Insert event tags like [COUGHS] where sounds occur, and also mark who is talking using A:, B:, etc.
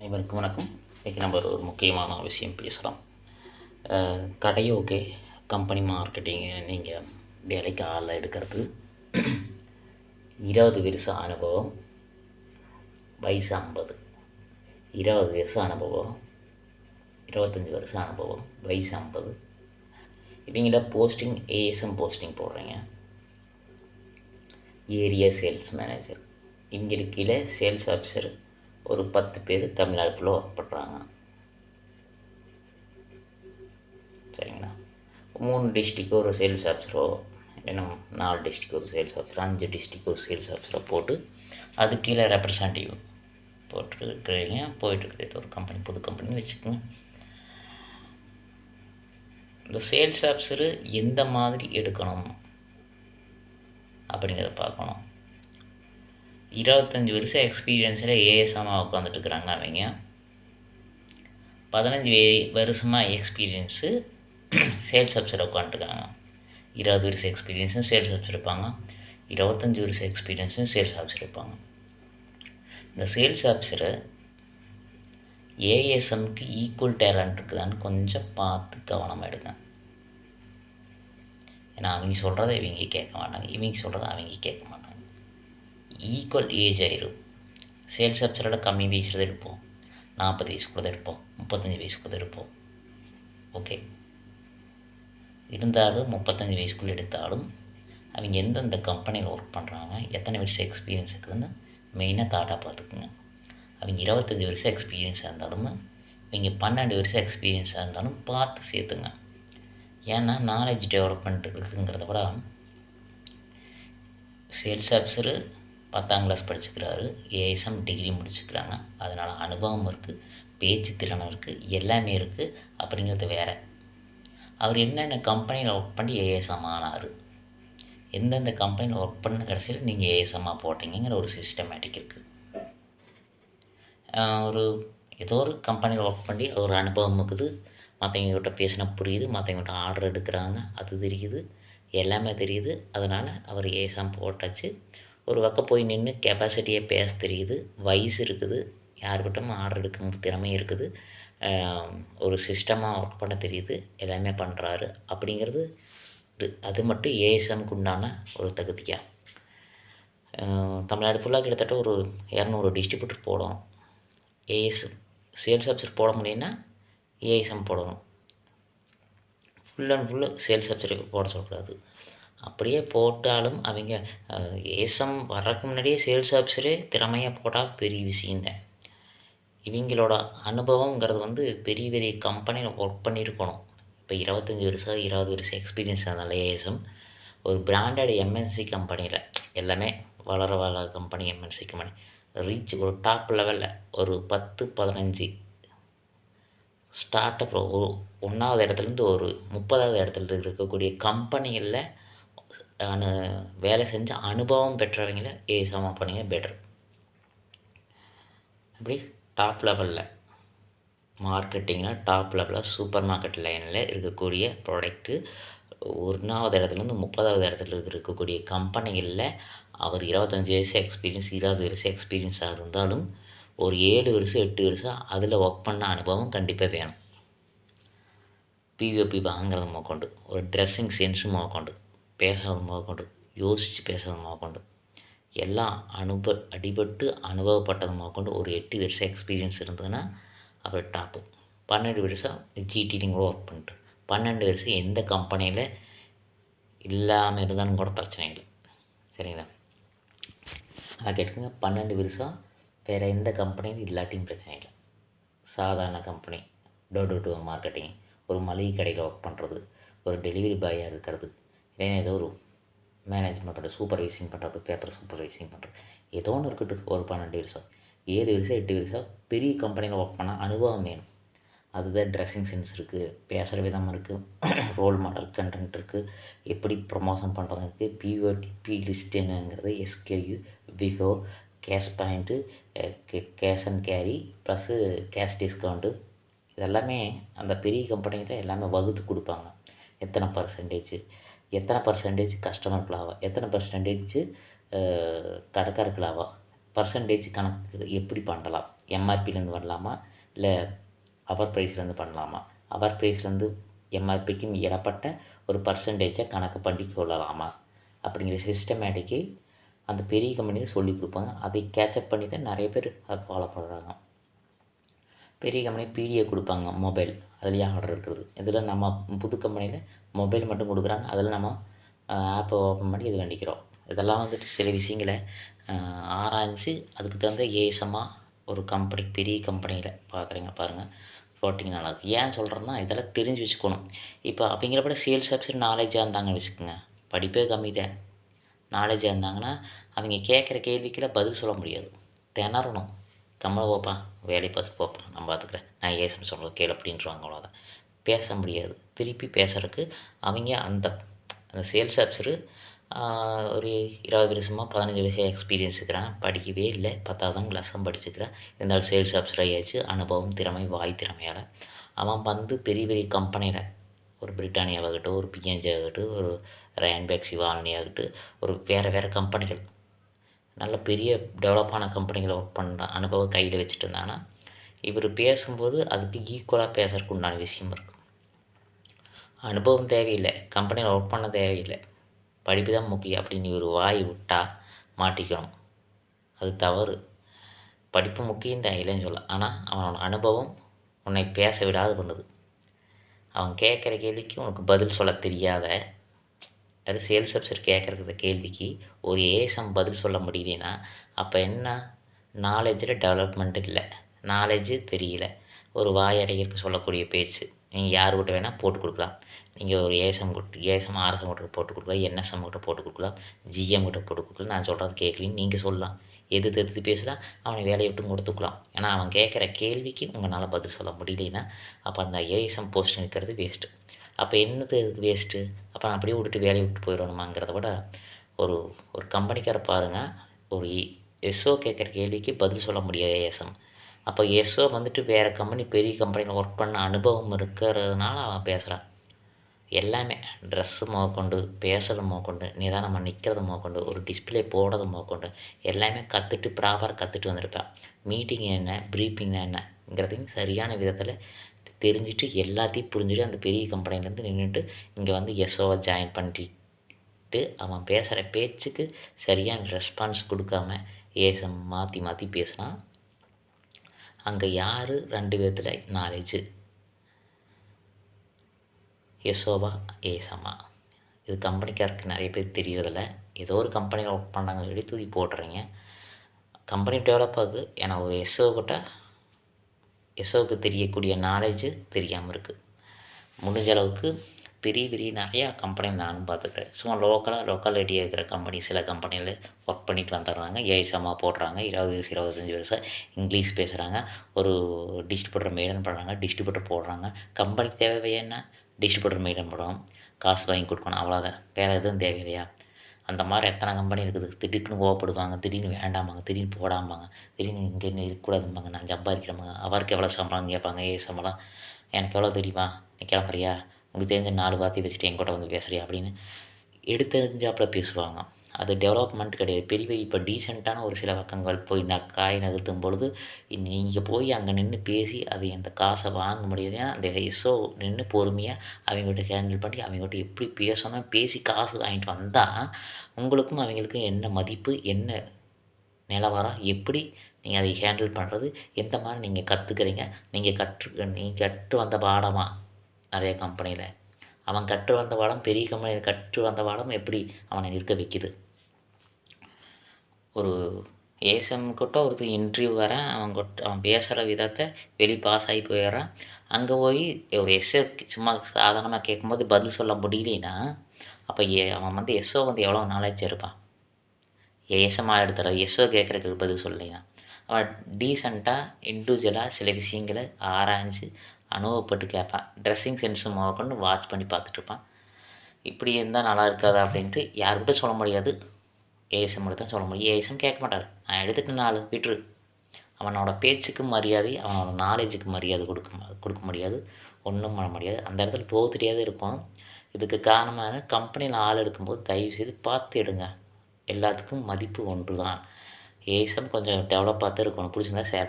A: அனைவருக்கும் வணக்கம். இன்றைக்கி நம்ம ஒரு முக்கியமான விஷயம் பேசலாம். கடையோகே ஓகே கம்பெனி மார்க்கெட்டிங்கு நீங்கள் வேலைக்கு ஆள் எடுக்கிறது. இருபது வருஷம் அனுபவம் வயசு ஐம்பது. இருபது வருஷம் அனுபவம் இருபத்தஞ்சி வருஷம் அனுபவம் வயசு ஐம்பது. இவங்கள போஸ்டிங் ஏஎஸ்எம் போஸ்டிங் போடுறீங்க. ஏரியா சேல்ஸ் மேனேஜர் இவங்களுக்கு கீழே சேல்ஸ் ஆஃபீஸர் ஒரு பத்து பேர் தமிழ்நாடு ஃபுல்லாக ஒர்க் பண்ணுறாங்க சரிங்களா? மூணு டிஸ்ட்ரிக்கு ஒரு சேல்ஸ் ஆஃபீஸரோ இல்லைன்னா நாலு டிஸ்ட்ரிக் ஒரு சேல்ஸ் ஆஃபீஸர் அஞ்சு டிஸ்ட்ரிக் ஒரு சேல்ஸ் ஆஃபீஸரோ போட்டு அது கீழே ரெப்ரசன்டேட்டிவ் போட்டுருக்கிறீங்க போயிட்டுருக்கிறது ஒரு கம்பெனி புது கம்பெனி வச்சுக்கோங்க. இந்த சேல்ஸ் ஆஃபீஸரு எந்த மாதிரி எடுக்கணும் அப்படிங்கிறத பார்க்கணும். இருபத்தஞ்சி வருஷம் எக்ஸ்பீரியன்ஸில் ஏஎஸ்எம்மாக உட்காந்துட்டுருக்குறாங்க அவங்க. பதினஞ்சு வே- வருஷமாக எக்ஸ்பீரியன்ஸு சேல்ஸ் ஆஃபீஸர் உட்காந்துருக்காங்க இருபது வருஷம் எக்ஸ்பீரியன்ஸும் சேல்ஸ் அப்சர் இருப்பாங்க. இருபத்தஞ்சி வருஷம் எக்ஸ்பீரியன்ஸும் சேல்ஸ் ஆஃபீஸர் இருப்பாங்க. இந்த சேல்ஸ் ஆஃபீஸரை ஏஎஸ்எம்க்கு ஈக்குவல் டேலண்ட் இருக்குதான்னு கொஞ்சம் பார்த்து கவனமாக எடுங்க. ஏன்னா அவங்க சொல்கிறத இவங்க கேட்க மாட்டாங்க. இவங்க சொல்கிறத அவங்க கேட்க மாட்டாங்க. ஈக்குவல் ஏஜ் ஆயிரும். சேல்ஸ் அப்சரோட கம்மி வயசில் தான் இருப்போம் நாற்பது வயசுக்குள்ள தான் இருப்போம் முப்பத்தஞ்சு வயசுக்குள்ள தான் இருப்போம் ஓகே இருந்தாலும் முப்பத்தஞ்சு வயசுக்குள்ளே எடுத்தாலும் அவங்க எந்தெந்த கம்பெனியில் ஒர்க் பண்ணுறாங்க எத்தனை வருஷம் எக்ஸ்பீரியன்ஸ் இருக்குதுன்னு மெயினாக தாட்டாக பார்த்துக்குங்க. அவங்க இருபத்தஞ்சி வருஷம் எக்ஸ்பீரியன்ஸாக இருந்தாலும் இவங்க பன்னெண்டு வருஷம் எக்ஸ்பீரியன்ஸாக இருந்தாலும் பார்த்து சேர்த்துங்க. ஏன்னா நாலேஜ் டெவலப்மெண்ட் இருக்குங்கிறத விட சேல்ஸ் ஆஃபீஸரு பத்தாம் கிளாஸ் படிச்சுக்கிறாரு. ஏஎஸ்எம் டிகிரி முடிச்சுக்கிறாங்க. அதனால் அனுபவம் இருக்குது பேச்சு திறனும் இருக்குது எல்லாமே இருக்குது அப்படிங்கிறது வேறு. அவர் என்னென்ன கம்பெனியில் ஒர்க் பண்ணி ஏஎஸ்எம் ஆனார். எந்தெந்த கம்பெனியில் ஒர்க் பண்ண கடைசியில் நீங்கள் ஏஎஸ்எம்மாக போட்டீங்கிற ஒரு சிஸ்டமேட்டிக் இருக்குது ஒரு ஏதோ ஒரு கம்பெனியில் ஒர்க் பண்ணி ஒரு அனுபவம் இருக்குது. மற்றவங்ககிட்ட பேசினா புரியுது மற்றவங்ககிட்ட ஆர்டர் எடுக்கிறாங்க அது தெரியுது எல்லாமே தெரியுது. அதனால் அவர் ஏஎஸ்எம் போட்டாச்சு. ஒரு பக்கம் போய் நின்று கெப்பாசிட்டியை பேச தெரியுது. வயசு இருக்குது. யாருக்கிட்டும் ஆர்டர் எடுக்க திறமை இருக்குது. ஒரு சிஸ்டமாக ஒர்க் பண்ண தெரியுது. எல்லாமே பண்ணுறாரு அப்படிங்கிறது அது மட்டும் ஏஎஸ்எம்க்கு உண்டான ஒரு தகுதியாக தமிழ்நாடு ஃபுல்லாக கிட்டத்தட்ட ஒரு இரநூறு டிஸ்ட்ரிபியூட்டர் போடணும். ஏஎஸ்எம் சேல்ஸ் ஆஃபீஸர் போட முடியும்னா ஏஎஸ்எம் போடணும். Full and full sales officer போட சொல்லக்கூடாது. அப்படியே போட்டாலும் அவங்க ஏசம் வர்றதுக்கு முன்னாடியே சேல்ஸ் ஆஃபீஸரே திறமையாக போட்டால் பெரிய விஷயந்தேன் இவங்களோட அனுபவங்கிறது வந்து பெரிய பெரிய கம்பெனியில் ஒர்க் பண்ணியிருக்கணும். இப்போ இருபத்தஞ்சி வருஷம் இருபது வருஷம் எக்ஸ்பீரியன்ஸ் அதனால ஏஎஸ்எம் ஒரு பிராண்டட் எம்என்சி கம்பெனியில் எல்லாமே வளர வளர கம்பெனி எம்என்சி கம்பெனி ரீச் ஒரு டாப் லெவலில் ஒரு பத்து பதினஞ்சு ஸ்டார்ட் அப் ஒன்றாவது இடத்துலேருந்து ஒரு முப்பதாவது இடத்துல இருக்கக்கூடிய கம்பெனிகளில் அனு வேலை செஞ்ச அனுபவம் பெற்றவங்கள ஏஎஸ்எம் பண்ணிங்க பெட்டர் அப்படி டாப் லெவலில் மார்க்கெட்டிங்கில் டாப் லெவலில் சூப்பர் மார்க்கெட் லைனில் இருக்கக்கூடிய ப்ராடக்ட்டு ஒன்றாவது இடத்துலேருந்து முப்பதாவது இடத்துல இருக்கக்கூடிய கம்பெனிகளில் அவர் இருபத்தஞ்சி வயசு எக்ஸ்பீரியன்ஸ் இருபது வருஷம் எக்ஸ்பீரியன்ஸாக இருந்தாலும் ஒரு ஏழு வருஷம் எட்டு வருஷம் அதில் ஒர்க் பண்ண அனுபவம் கண்டிப்பாக வேணும். பிஓபி வாங்குறது முதற்கொண்டு ஒரு ட்ரெஸ்ஸிங் சென்ஸும் முதற்கொண்டு பேசுகிறது முதற்கொண்டு யோசித்து பேசுகிறது முதற்கொண்டு எல்லாம் அனுப அடிபட்டு அனுபவப்பட்டது முதற்கொண்டு ஒரு எட்டு வருஷம் எக்ஸ்பீரியன்ஸ் இருந்ததுன்னா அவர் டாப்பு பன்னெண்டு வருஷம் ஜிடிலையும் கூட ஒர்க் பண்ணிட்டு பன்னெண்டு வருஷம் எந்த கம்பெனியில் இல்லாமல் இருந்தாலும் கூட பிரச்சனை இல்லை. சரிங்களா? நான் கேட்டுக்கோங்க. பன்னெண்டு வருஷம் வேறு எந்த கம்பெனியும் இல்லாட்டியும் பிரச்சனை இல்லை. சாதாரண company door to door marketing ஒரு மளிகை கடையில் ஒர்க் பண்ணுறது ஒரு டெலிவரி பாயாக இருக்கிறது இல்லைன்னா ஏதோ ஒரு மேனேஜ்மெண்ட்டோட சூப்பர்வைசிங் பண்ணுறது பேப்பர் சூப்பர்வைசிங் பண்ணுறது ஏதோ ஒன்று இருக்கட்டும் ஒரு பன்னெண்டு வருஷம் ஏழு வருஷம் எட்டு வருஷம் பெரிய கம்பெனியில் ஒர்க் பண்ணால் அனுபவம் வேணும். அதுதான் ட்ரெஸ்ஸிங் சென்ஸ் இருக்குது பேசுகிற விதம் இருக்குது ரோல் [COUGHS] மாடல் கண்டென்ட் இருக்குது எப்படி ப்ரொமோஷன் பண்ணுறது இருக்குது POTB லிஸ்ட்டுங்கிறது SKU before cash point cash and carry plus cash discount இதெல்லாமே அந்த பெரிய கம்பெனியில் எல்லாமே வகுத்து கொடுப்பாங்க. எத்தனை பர்சன்டேஜ் எத்தனை பர்சன்டேஜ் கஸ்டமர்களாவா எத்தனை பர்சன்டேஜ் கடைக்காரர்களாவா பர்சன்டேஜ் கணக்கு எப்படி பண்ணலாம்? எம்ஆர்பிலேருந்து பண்ணலாமா? இல்லை அவர் ப்ரைஸ்லேருந்து பண்ணலாமா? அவர் ப்ரைஸ்லேருந்து எம்ஆர்பிக்கும் இடப்பட்ட ஒரு பர்சன்டேஜை கணக்கு பண்ணி கொள்ளலாமா? அப்படிங்கிற சிஸ்டமேட்டிக்கு அந்த பெரிய கம்பெனிக்கு சொல்லி கொடுப்பாங்க. அதை கேட்சப் பண்ணி தான் நிறைய பேர் அதை ஃபாலோ பண்ணுறாங்க பெரிய கம்பெனி பிடிஏ கொடுப்பாங்க மொபைல் அதுலேயே ஆர்டர் இருக்கிறது இதில் நம்ம புது கம்பெனியில் மொபைல் மட்டும் கொடுக்குறாங்க. அதில் நம்ம ஆப்பை ஓப்பன் பண்ணி இது பண்ணிக்கிறோம் இதெல்லாம் வந்துட்டு சில விஷயங்களை ஆராய்ஞ்சு அதுக்கு தகுந்த ஏசமாக ஒரு கம்பெனி பெரிய கம்பெனியில் பார்க்குறீங்க பாருங்கள் போட்டிங்க நல்லாயிருக்கும் ஏன் சொல்கிறேன்னா இதெல்லாம் தெரிஞ்சு வச்சுக்கணும். இப்போ அப்படிங்கிற சேல்ஸ் ஆஃபீஸர் நாலேஜாக இருந்தாங்கன்னு வச்சுக்கோங்க. படிப்பே கம்மி தான். நாலேஜாக இருந்தாங்கன்னா அவங்க கேட்குற கேள்விக்கெல்லாம் பதில் சொல்ல முடியாது. திணறணும். கம்மல போப்பா வேலையை பார்த்து போப்பா நான் பார்த்துக்குறேன். நான் ஏசம் சொல்கிறது கேள் அப்படின்றவாங்க அவ்வளோதான் பேச முடியாது. திருப்பி பேசுறதுக்கு அவங்க அந்த அந்த சேல்ஸ் ஆஃபீஸரு ஒரு இருபது வருஷமாக பதினஞ்சு வருஷம் எக்ஸ்பீரியன்ஸ் இருக்கிறான். படிக்கவே இல்லை. பத்தாவதாம் கிளாஸ் தான் படிச்சுக்கிறேன் இருந்தாலும் சேல்ஸ் ஆஃபீஸர் ஆகியாச்சு. அனுபவம் திறமை வாய் திறமையால். அவன் வந்து பெரிய பெரிய கம்பெனியில் ஒரு பிரிட்டானியாவாகட்டும் ஒரு பிஎன்ஜி ஆகட்டும் ஒரு ரயன் பேக்ஸி ஆகட்டும் ஒரு வேறு வேறு கம்பெனிகள் நல்ல பெரிய டெவலப்பான கம்பெனிகளை ஒர்க் பண்ணுற அனுபவம் கையில் வச்சுட்டு இருந்தாங்கன்னா இவர் பேசும்போது அதுக்கு ஈக்குவலாக பேசுறதுக்கு உண்டான விஷயம் இருக்குது அனுபவம் தேவையில்லை கம்பெனியில் ஒர்க் பண்ண தேவையில்லை. படிப்பு தான் முக்கியம் அப்படின்னு இவர் வாய் விட்டால் மாட்டிக்கணும். அது தவறு. படிப்பு முக்கியம் தான் இல்லைன்னு சொல்ல ஆனால் அவனோட அனுபவம் உன்னை பேச விடாது பண்ணுது. அவன் கேட்குற கேள்விக்கு உனக்கு பதில் சொல்ல தெரியாத அது சேல்ஸ் அப்சர் கேட்குறது கேள்விக்கு ஒரு ஏசம் பதில் சொல்ல முடியலனா அப்போ என்ன? நாலேஜில் டெவலப்மெண்ட் இல்லை. நாலேஜு தெரியல. ஒரு வாயடைகளுக்கு சொல்லக்கூடிய பேச்சு. நீங்கள் யார் கிட்ட வேணால் போட்டு கொடுக்கலாம். நீங்கள் ஒரு ஏஎஸ்எம் கிட்ட ஏஎஸ்எம் ஆர்எஸ்எம் கிட்ட போட்டு கொடுக்கலாம். என்எஸ்எம் கிட்ட போட்டு கொடுக்கலாம். ஜிஎம் கிட்ட போட்டு கொடுக்கலாம். நான் சொல்கிறது கேட்கலின்னு நீங்கள் சொல்லலாம். எது தெரிஞ்சு பேசலாம் அவனை வேலையை விட்டு கொடுத்துக்கலாம் ஏன்னா அவன் கேட்குற கேள்விக்கு உங்களால் பதில் சொல்ல முடியலன்னா அப்போ அந்த ஏஎஸ்எம் போஸ்ட் இருக்கிறது வேஸ்ட்டு அப்போ என்னது இதுக்கு வேஸ்ட்டு அப்போ நான் அப்படியே விட்டுட்டு வேலையை விட்டு போயிடணுமாங்கிறத விட ஒரு ஒரு கம்பெனிக்கார பாருங்கள் ஒரு எஸ்ஓ கேட்குற கேள்விக்கு பதில் சொல்ல முடியாது ஏஎஸ்எம் அப்போ எஸ்ஓ வந்துட்டு வேறு கம்பெனி பெரிய கம்பெனியில் ஒர்க் பண்ண அனுபவம் இருக்கிறதுனால அவன் பேசுகிறான் எல்லாமே ட்ரெஸ்ஸு முதற்கொண்டு பேசுறது முதற்கொண்டு நிதானமாக நிற்கிறது முதற்கொண்டு ஒரு டிஸ்பிளே போடுறது முதற்கொண்டு எல்லாமே கற்றுட்டு ப்ராப்பராக கற்றுட்டு வந்திருப்பேன். மீட்டிங் என்ன ப்ரீஃபிங் என்னங்கிறதையும் சரியான விதத்தில் தெரிஞ்சுட்டு எல்லாத்தையும் புரிஞ்சுட்டு அந்த பெரிய கம்பெனிலேருந்து நின்றுட்டு இங்கே வந்து எஸ்ஓவை ஜாயின் பண்ணிட்டு அவன் பேசுகிற பேச்சுக்கு சரியான ரெஸ்பான்ஸ் கொடுக்காம ஏசம் மாற்றி மாற்றி பேசினா அங்கே யார்? ரெண்டு பேர்த்துல நாலேஜு எஸ்ஓவா ஏசம்மா. இது கம்பெனிக்காருக்கு நிறைய பேர் தெரியறதில்ல. ஏதோ ஒரு கம்பெனியில் ஒர்க் பண்ணாங்க சொல்லி தூக்கி போடுறீங்க கம்பெனி டெவலப் ஆகுது ஏன்னா ஒரு எஸ்ஓ கிட்ட எசோவுக்கு தெரியக்கூடிய நாலேஜு தெரியாமல் இருக்குது முடிஞ்ச அளவுக்கு பெரிய பெரிய நிறையா கம்பெனி நானும் பார்த்துக்கிறேன். சும்மா லோக்கலாக லோக்காலிட்டியாக இருக்கிற கம்பெனி சில கம்பெனியில் ஒர்க் பண்ணிட்டு வந்துடுறாங்க. ஏஎஸ்எம்மாக போடுறாங்க. இருபது வயசு இருபத்தஞ்சி வருஷம் இங்கிலீஷ் பேசுகிறாங்க ஒரு டிஸ்ட்ரிபியூட்டர் மெயின்டைன் பண்ணுறாங்க டிஸ்ட்ரிபியூட்டர் போடுறாங்க. கம்பெனிக்கு தேவை என்ன? டிஸ்ட்ரிபியூட்டர் மெயின்டைன் பண்ணுறோம் காசு வாங்கி கொடுக்கணும். அவ்வளோதான் வேறு எதுவும் தேவையில்லையா? அந்த மாதிரி எத்தனை கம்பெனி இருக்குது? திடீர்னு கோவப்படுவாங்க திடீர்னு வேண்டாமாங்க திடீர்னு போடாமாங்க திடீர்னு இங்கே இருக்கக்கூடாதும்பாங்க நான் சம்பாதிக்கிறேமாங்க அவருக்கு எவ்வளோ சம்பளம் கேட்பாங்க ஏ சம்பளம்? எனக்கு எவ்வளோ தெரியுமா? நீ கிளம்புறியா? உங்களுக்கு தெரிஞ்ச நாலு வார்த்தை வச்சுட்டு என்கிட்ட வந்து பேசுறியா? அப்படின்னு எடுத்தெறிஞ்சாப்புல பேசுவாங்க. அது டெவலப்மெண்ட் கிடையாது. பெரிய இப்போ டீசெண்டான ஒரு சில பக்கங்கள் போய் நான் காய் நகர்த்தும் பொழுது நீங்கள் போய் அங்கே நின்று பேசி அது அந்த காசை வாங்க முடியலைன்னா அந்த எஸ்ஓ நின்று பொறுமையாக அவங்ககிட்ட ஹேண்டில் பண்ணி அவங்ககிட்ட எப்படி பேசணும் பேசி காசு வாங்கிட்டு வந்தால் உங்களுக்கும் அவங்களுக்கும் என்ன மதிப்பு என்ன நிலவரம் எப்படி நீங்கள் அதை ஹேண்டில் பண்ணுறது எந்த மாதிரி நீங்கள் கற்றுக்கிறீங்க நீங்கள் கற்று நீங்கள் கற்று வந்த பாடமா? நிறைய கம்பெனியில் அவன் கற்று வந்த பாடம் பெரிய கம்பெனியில் கற்று வந்த பாடம் எப்படி அவனை நிற்க வைக்குது? ஒரு ஏசம் கிட்ட ஒருத்தர் இன்டர்வியூ வரேன் அவன் கொட் அவன் பேசுகிற விதத்தை வெளி பாஸ் ஆகி போயிடுறான். அங்கே போய் ஒரு எஸ்ஓ சும்மா சாதாரணமாக கேட்கும்போது பதில் சொல்ல முடியலனா அப்போ ஏ அவன் வந்து எஸ்ஓ வந்து எவ்வளோ நாலேஜ் இருப்பான் ஏசமாக எடுத்துற எஸ்ஓ கேட்குறதுக்கு பதில் சொல்லலையா? அவன் டீசெண்டாக இண்டிவிஜுவலாக சில விஷயங்களை ஆராய்ஞ்சு அனுபவப்பட்டு கேட்பான். ட்ரெஸ்ஸிங் சென்ஸு முதற்கொண்டு வாட்ச் பண்ணி பார்த்துட்ருப்பான் இப்படி இருந்தால் நல்லா இருக்காதா அப்படின்ட்டு யாருக்கிட்ட சொல்ல முடியாது. ஏஎஸ்எம் மட்டும் தான் சொல்ல முடியும். ஏஎஸ்எம் கேட்க மாட்டார். நான் எடுத்துட்டு நாலு விட்டுரு. அவனோட பேச்சுக்கு மரியாதை அவனோட நாலேஜுக்கு மரியாதை கொடுக்க கொடுக்க முடியாது. ஒன்றும் பண்ண முடியாது. அந்த இடத்துல தோத்துட்டியாவது இருக்கும். இதுக்கு காரணமான கம்பெனியில் ஆள் எடுக்கும்போது தயவு செய்து பார்த்து எடுங்க. எல்லாத்துக்கும் மதிப்பு ஒன்று தான் ஏஎஸ்எம் கொஞ்சம் டெவலப்பாக தான் இருக்கணும். பிடிச்சிருந்தா ஷேர்